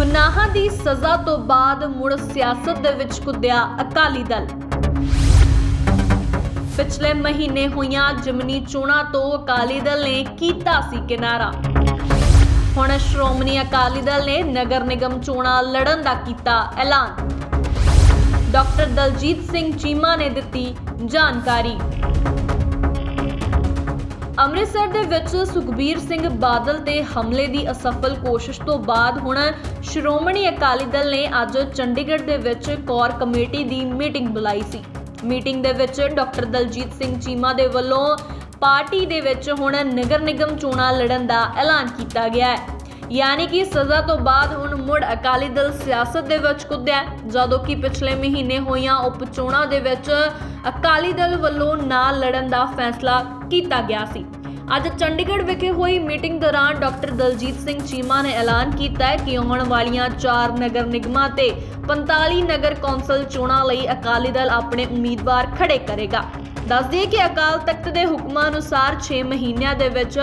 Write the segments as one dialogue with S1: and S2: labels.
S1: ਗੁਨਾਹਾਂ ਦੀ ਸਜ਼ਾ ਤੋਂ ਬਾਅਦ ਮੁੜ ਸਿਆਸਤ ਦੇ ਵਿੱਚ ਕੁੱਦਿਆ ਅਕਾਲੀ ਦਲ। ਪਿਛਲੇ ਮਹੀਨੇ ਹੋਈਆਂ ਜਿਮਨੀ ਚੋਣਾਂ ਤੋਂ ਅਕਾਲੀ ਦਲ ਨੇ ਕੀਤਾ ਸੀ ਕਿਨਾਰਾ। ਹੁਣ ਸ਼੍ਰੋਮਣੀ ਅਕਾਲੀ ਦਲ ਨੇ ਨਗਰ ਨਿਗਮ ਚੋਣਾਂ ਲੜਨ ਦਾ ਕੀਤਾ ਐਲਾਨ। ਡਾਕਟਰ ਦਲਜੀਤ ਸਿੰਘ ਚੀਮਾ ਨੇ ਦਿੱਤੀ ਜਾਣਕਾਰੀ। ਅੰਮ੍ਰਿਤਸਰ ਦੇ ਵਿੱਚ ਸੁਖਬੀਰ ਸਿੰਘ ਬਾਦਲ ਤੇ ਹਮਲੇ ਦੀ ਅਸਫਲ ਕੋਸ਼ਿਸ਼ ਤੋਂ ਬਾਅਦ ਹੁਣ ਸ਼੍ਰੋਮਣੀ ਅਕਾਲੀ ਦਲ ਨੇ ਅੱਜ ਚੰਡੀਗੜ੍ਹ ਦੇ ਵਿੱਚ ਕੋਰ ਕਮੇਟੀ ਦੀ ਮੀਟਿੰਗ ਬੁਲਾਈ ਸੀ। ਮੀਟਿੰਗ ਦੇ ਵਿੱਚ ਡਾਕਟਰ ਦਲਜੀਤ ਸਿੰਘ ਚੀਮਾ ਦੇ ਵੱਲੋਂ ਪਾਰਟੀ ਦੇ ਵਿੱਚ ਹੁਣ ਨਗਰ ਨਿਗਮ ਚੋਣਾਂ ਲੜਨ ਦਾ ਐਲਾਨ ਕੀਤਾ ਗਿਆ ਹੈ। ਯਾਨੀ ਕਿ ਸਜ਼ਾ ਤੋਂ ਬਾਅਦ ਹੁਣ ਮੁੜ ਅਕਾਲੀ ਦਲ ਸਿਆਸਤ ਦੇ ਵਿੱਚ ਕੁੱਦਿਆ ਜਦੋਂ ਕਿ ਪਿਛਲੇ ਮਹੀਨੇ ਹੋਈਆਂ ਉਪ ਚੋਣਾਂ ਦੇ ਵਿੱਚ ਅਕਾਲੀ ਦਲ ਵੱਲੋਂ ਨਾ ਲੜਨ ਦਾ ਫੈਸਲਾ ਕੀਤਾ ਗਿਆ ਸੀ। ਅੱਜ ਚੰਡੀਗੜ੍ਹ ਵਿਖੇ ਹੋਈ ਮੀਟਿੰਗ ਦੌਰਾਨ ਡਾਕਟਰ ਦਲਜੀਤ ਸਿੰਘ ਚੀਮਾ ਨੇ ਐਲਾਨ ਕੀਤਾ ਹੈ ਕਿ ਆਉਣ ਵਾਲੀਆਂ 4 ਨਗਰ ਨਿਗਮਾਂ ਤੇ 45 ਨਗਰ ਕੌਂਸਲ ਚੋਣਾਂ ਲਈ ਅਕਾਲੀ ਦਲ ਆਪਣੇ ਉਮੀਦਵਾਰ ਖੜੇ ਕਰੇਗਾ। ਦੱਸ ਦਈਏ ਕਿ ਅਕਾਲ ਤਖਤ ਦੇ ਹੁਕਮਾਂ ਅਨੁਸਾਰ 6 ਮਹੀਨਿਆਂ ਦੇ ਵਿੱਚ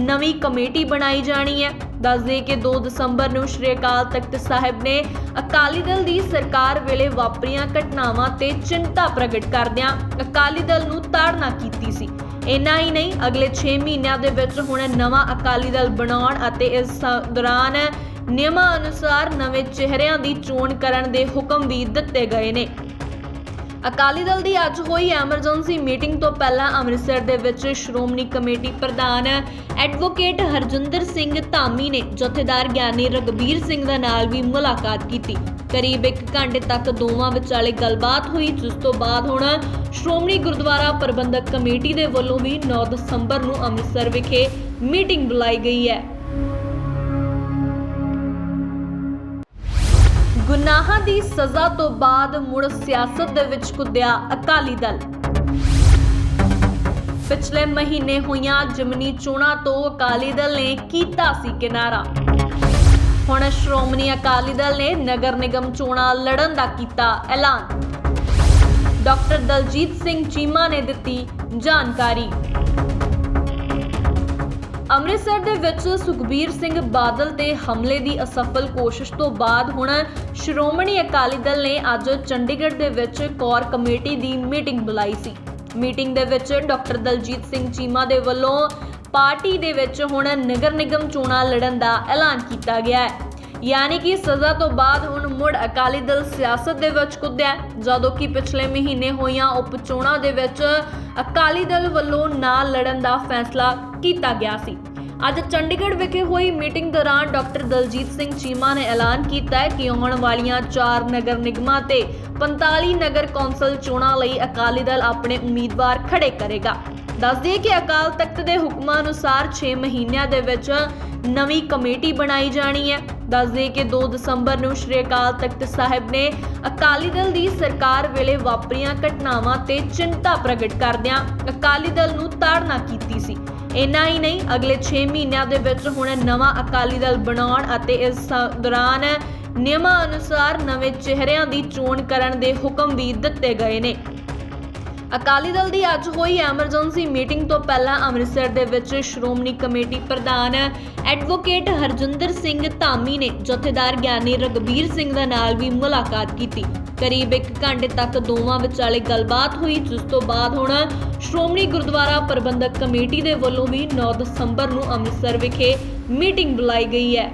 S1: ਨਵੀਂ ਕਮੇਟੀ ਬਣਾਈ ਜਾਣੀ ਹੈ। ਦੱਸ ਦਈਏ ਕਿ 2 ਦਸੰਬਰ ਨੂੰ ਸ਼੍ਰੀ ਅਕਾਲ ਤਖਤ ਸਾਹਿਬ ਨੇ ਅਕਾਲੀ ਦਲ ਦੀ ਸਰਕਾਰ ਵੇਲੇ ਵਾਪਰੀਆਂ ਘਟਨਾਵਾਂ ਤੇ ਚਿੰਤਾ ਪ੍ਰਗਟ ਕਰਦਿਆਂ ਅਕਾਲੀ ਦਲ ਨੂੰ ਤਾੜਨਾ ਕੀਤੀ ਸੀ। ਇੰਨਾ ਹੀ ਨਹੀਂ, ਅਗਲੇ 6 ਮਹੀਨਿਆਂ ਦੇ ਵਿੱਚ ਹੁਣ ਨਵਾਂ ਅਕਾਲੀ ਦਲ ਬਣਾਉਣ ਅਤੇ ਇਸ ਦੌਰਾਨ ਨਿਯਮਾਂ ਅਨੁਸਾਰ ਨਵੇਂ ਚਿਹਰਿਆਂ ਦੀ ਚੋਣ ਕਰਨ ਦੇ ਹੁਕਮ ਵੀ ਦਿੱਤੇ ਗਏ ਨੇ। ਅਕਾਲੀ ਦਲ ਦੀ ਅੱਜ ਹੋਈ ਐਮਰਜੈਂਸੀ ਮੀਟਿੰਗ ਤੋਂ ਪਹਿਲਾਂ ਅੰਮ੍ਰਿਤਸਰ ਦੇ ਵਿੱਚ ਸ਼੍ਰੋਮਣੀ ਕਮੇਟੀ ਪ੍ਰਧਾਨ ਐਡਵੋਕੇਟ ਹਰਜਿੰਦਰ ਸਿੰਘ ਧਾਮੀ ਨੇ ਜਥੇਦਾਰ ਗਿਆਨੀ ਰਗਬੀਰ ਸਿੰਘ ਦੇ ਨਾਲ ਵੀ ਮੁਲਾਕਾਤ ਕੀਤੀ। ਕਰੀਬ 1 ਘੰਟੇ ਤੱਕ ਦੋਵਾਂ ਵਿਚਾਲੇ ਗੱਲਬਾਤ ਹੋਈ, ਜਿਸ ਤੋਂ ਬਾਅਦ ਹੁਣ ਸ਼੍ਰੋਮਣੀ ਗੁਰਦੁਆਰਾ ਪ੍ਰਬੰਧਕ ਕਮੇਟੀ ਦੇ ਵੱਲੋਂ ਵੀ 9 ਦਸੰਬਰ ਨੂੰ ਅੰਮ੍ਰਿਤਸਰ ਵਿਖੇ ਮੀਟਿੰਗ ਬੁਲਾਈ ਗਈ ਹੈ। ਗੁਨਾਹਾਂ ਦੀ ਸਜ਼ਾ ਤੋਂ ਬਾਅਦ ਮੁੜ ਸਿਆਸਤ ਦੇ ਵਿੱਚ ਕੁੱਦਿਆ ਅਕਾਲੀ ਦਲ। ਪਿਛਲੇ ਮਹੀਨੇ ਹੋਈਆਂ ਜਿਮਨੀ ਚੋਣਾਂ ਤੋਂ ਅਕਾਲੀ ਦਲ ਨੇ ਕੀਤਾ ਸੀ ਕਿਨਾਰਾ। ਹੁਣ ਸ਼੍ਰੋਮਣੀ ਅਕਾਲੀ ਦਲ ਨੇ ਨਗਰ ਨਿਗਮ ਚੋਣਾਂ ਲੜਨ ਦਾ ਕੀਤਾ ਐਲਾਨ। ਡਾਕਟਰ ਦਲਜੀਤ ਸਿੰਘ ਚੀਮਾ ਨੇ ਦਿੱਤੀ ਜਾਣਕਾਰੀ। ਅੰਮ੍ਰਿਤਸਰ ਦੇ ਵਿੱਚ ਸੁਖਬੀਰ ਸਿੰਘ ਬਾਦਲ ਤੇ ਹਮਲੇ ਦੀ ਅਸਫਲ ਕੋਸ਼ਿਸ਼ ਤੋਂ ਬਾਅਦ ਹੁਣ ਸ਼੍ਰੋਮਣੀ ਅਕਾਲੀ ਦਲ ਨੇ ਅੱਜ ਚੰਡੀਗੜ੍ਹ ਦੇ ਵਿੱਚ ਕੋਰ ਕਮੇਟੀ ਦੀ ਮੀਟਿੰਗ ਬੁਲਾਈ ਸੀ। ਮੀਟਿੰਗ ਦੇ ਵਿੱਚ ਡਾਕਟਰ ਦਲਜੀਤ ਸਿੰਘ ਚੀਮਾ ਦੇ ਵੱਲੋਂ ਪਾਰਟੀ ਦੇ ਵਿੱਚ ਹੁਣ ਨਗਰ ਨਿਗਮ ਚੋਣਾਂ ਲੜਨ ਦਾ ਐਲਾਨ ਕੀਤਾ ਗਿਆ ਹੈ। ਯਾਨੀ ਕਿ ਸਜ਼ਾ ਤੋਂ ਬਾਅਦ ਹੁਣ ਮੁੜ ਅਕਾਲੀ ਦਲ ਸਿਆਸਤ ਦੇ ਵਿੱਚ ਕੁੱਦਿਆ ਜਦੋਂ ਕਿ ਪਿਛਲੇ ਮਹੀਨੇ ਹੋਈਆਂ ਉਪ ਚੋਣਾਂ ਦੇ ਵਿੱਚ ਅਕਾਲੀ ਦਲ ਵੱਲੋਂ ਨਾ ਲੜਨ ਦਾ ਫੈਸਲਾ ਕੀਤਾ ਗਿਆ ਸੀ। ਅੱਜ ਚੰਡੀਗੜ੍ਹ ਵਿਖੇ ਹੋਈ ਮੀਟਿੰਗ ਦੌਰਾਨ ਡਾਕਟਰ ਦਲਜੀਤ ਸਿੰਘ ਚੀਮਾ ਨੇ ਐਲਾਨ ਕੀਤਾ ਹੈ ਕਿ ਆਉਣ ਵਾਲੀਆਂ 4 ਨਗਰ ਨਿਗਮਾਂ ਤੇ 45 ਨਗਰ ਕੌਂਸਲ ਚੋਣਾਂ ਲਈ ਅਕਾਲੀ ਦਲ ਆਪਣੇ ਉਮੀਦਵਾਰ ਖੜੇ ਕਰੇਗਾ। ਦੱਸ ਕਿ ਅਕਾਲ ਤਖਤ ਦੇ ਹੁਕਮਾਂ ਅਨੁਸਾਰ 6 ਮਹੀਨਿਆਂ ਦੇ ਵਿੱਚ ਨਵੀਂ ਕਮੇਟੀ ਬਣਾਈ ਜਾਣੀ ਹੈ। ਦੱਸ ਕਿ 2 ਦਸੰਬਰ ਨੂੰ ਸ਼੍ਰੀ ਅਕਾਲ ਤਖਤ ਸਾਹਿਬ ਨੇ ਅਕਾਲੀ ਦਲ ਦੀ ਸਰਕਾਰ ਵੇਲੇ ਵਾਪਰੀਆਂ ਘਟਨਾਵਾਂ ਤੇ ਚਿੰਤਾ ਪ੍ਰਗਟ ਕਰਦਿਆਂ ਅਕਾਲੀ ਦਲ ਨੂੰ ਤਾੜਨਾ ਕੀਤੀ ਸੀ। ਇੰਨਾ ਹੀ ਨਹੀਂ, ਅਗਲੇ 6 ਮਹੀਨਿਆਂ ਦੇ ਵਿੱਚ ਹੁਣ ਨਵਾਂ ਅਕਾਲੀ ਦਲ ਬਣਾਉਣ ਅਤੇ ਇਸ ਦੌਰਾਨ ਨਿਯਮਾਂ ਅਨੁਸਾਰ ਨਵੇਂ ਚਿਹਰਿਆਂ ਦੀ ਚੋਣ ਕਰਨ ਦੇ ਹੁਕਮ ਵੀ ਦਿੱਤੇ ਗਏ ਨੇ। ਅਕਾਲੀ ਦਲ ਦੀ ਅੱਜ ਹੋਈ ਐਮਰਜੈਂਸੀ ਮੀਟਿੰਗ ਤੋਂ ਪਹਿਲਾਂ ਅੰਮ੍ਰਿਤਸਰ ਦੇ ਵਿੱਚ ਸ਼੍ਰੋਮਣੀ ਕਮੇਟੀ ਪ੍ਰਧਾਨ ਐਡਵੋਕੇਟ ਹਰਜਿੰਦਰ ਸਿੰਘ ਧਾਮੀ ਨੇ ਜਥੇਦਾਰ ਗਿਆਨੀ ਰਗਬੀਰ ਸਿੰਘ ਦੇ ਨਾਲ ਵੀ ਮੁਲਾਕਾਤ ਕੀਤੀ। ਕਰੀਬ 1 ਘੰਟੇ ਤੱਕ ਦੋਵਾਂ ਵਿਚਾਲੇ ਗੱਲਬਾਤ ਹੋਈ, ਜਿਸ ਤੋਂ ਬਾਅਦ ਹੁਣ ਸ਼੍ਰੋਮਣੀ ਗੁਰਦੁਆਰਾ ਪ੍ਰਬੰਧਕ ਕਮੇਟੀ ਦੇ ਵੱਲੋਂ ਵੀ 9 ਦਸੰਬਰ ਨੂੰ ਅੰਮ੍ਰਿਤਸਰ ਵਿਖੇ ਮੀਟਿੰਗ ਬੁਲਾਈ ਗਈ ਹੈ।